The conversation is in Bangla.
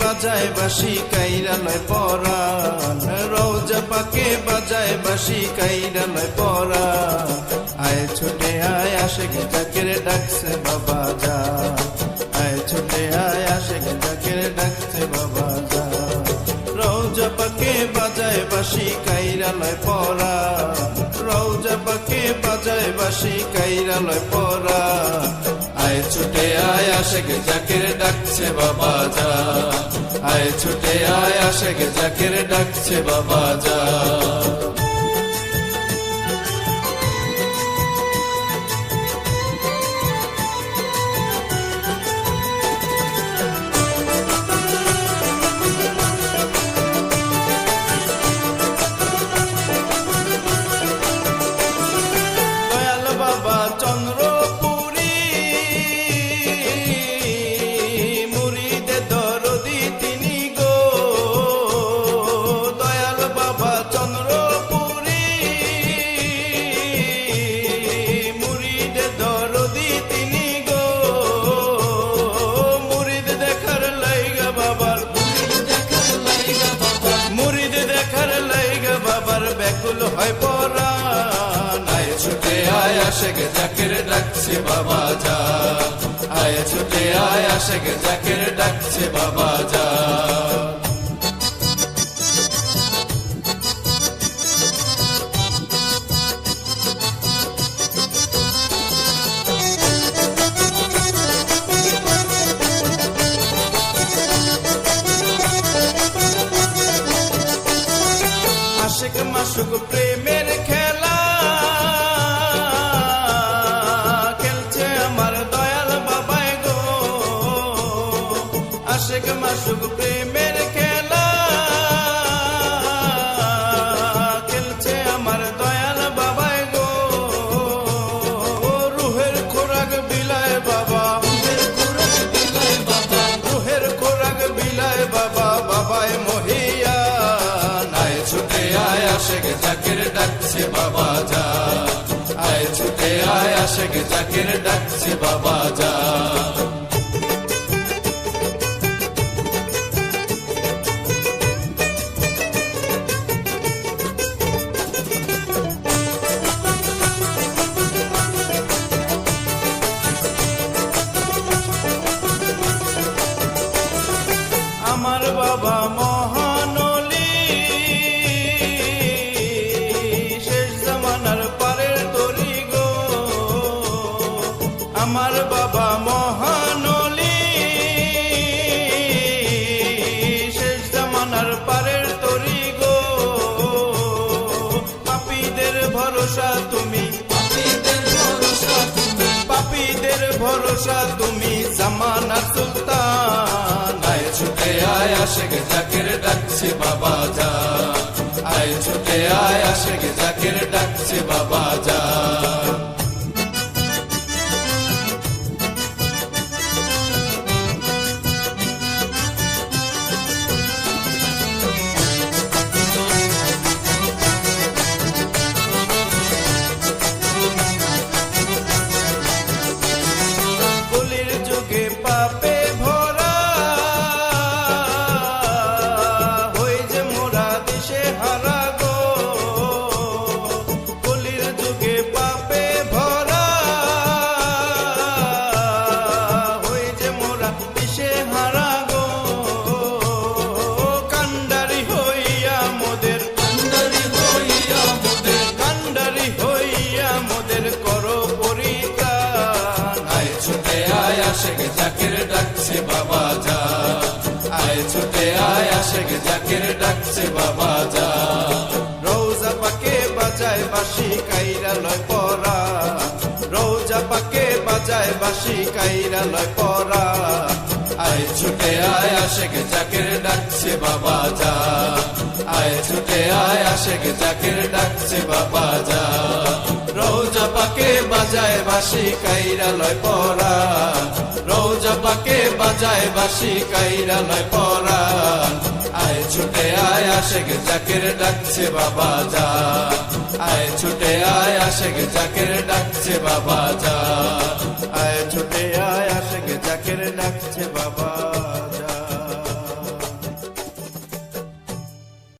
বাজায় বাসি কাইরালয় পরাণ। রৌজা পাকে বাজায় বাসি কাইরালয় পরাণ। আয় ছুটে আয় আসে জাকের ডাকছে বাবা যা। আয় ছুটে আয় আসে জাকের ডাকছে বাবা যা। রৌজা পাকে বাজায় বাসি কাইরালয় পরা রৌজা পাকে বাজায় বাসি কাইরালয় পরা আয় ছুটে আয় গে জাকের ডাকছে বাবা যা আয় ছুটে আয় গে জাকের ডাকছে বাবা যা আয় জাকিরে ডাকছে বাবা যা। আয় ছুটে আয় গে জাকের ডাকছে বাবা যা। আশেক প্রেমের খেলা। খেলছে আমার দয়াল বাবাই গো। রুহের খোরাক বিলায় বাবা। রুহের খোরাক বিলায় বাবা বাবায় মহিয়া। আয় ছুটে আয় গে জাকের ডাকছে বাবা যা। আয় ছুটে আয় গে জাকের ডাকছে বাবা যা। বাবা মহানলি শেষ জামানার বাবা মহানলি শেষ জামানার পারের তরি গো। পাপীদের ভরসা তুমি। পাপীদের তুমি। জামানা সুলতান গে জাকের ডাকছে বাবা যা। আয় ছুটে আয় গে জাকের ডাকছে বাবা যা। গে জাকের ডাকছে বাবা যা। রৌজা পাকে বাজায় বাসি কাইরা লয় পরা। রৌজা পাকে বাজায় বাসি কাইরা লয় পরা। আয় ছুটে আয় গে জাকের ডাকছে বাবা যা। আয় ছুটে আয় গে জাকের ডাকছে বাবা যা। রৌজা পাকে বাজায় বাসি কাইরা লয় পরা। রৌজা পাকে বাজায় বাসি কাইরা লয় পরা। আয় ছুটে আয় গে জাকের ডাকছে বাবা যা আয় ছুটে আয় গে জাকের ডাকছে বাবা যা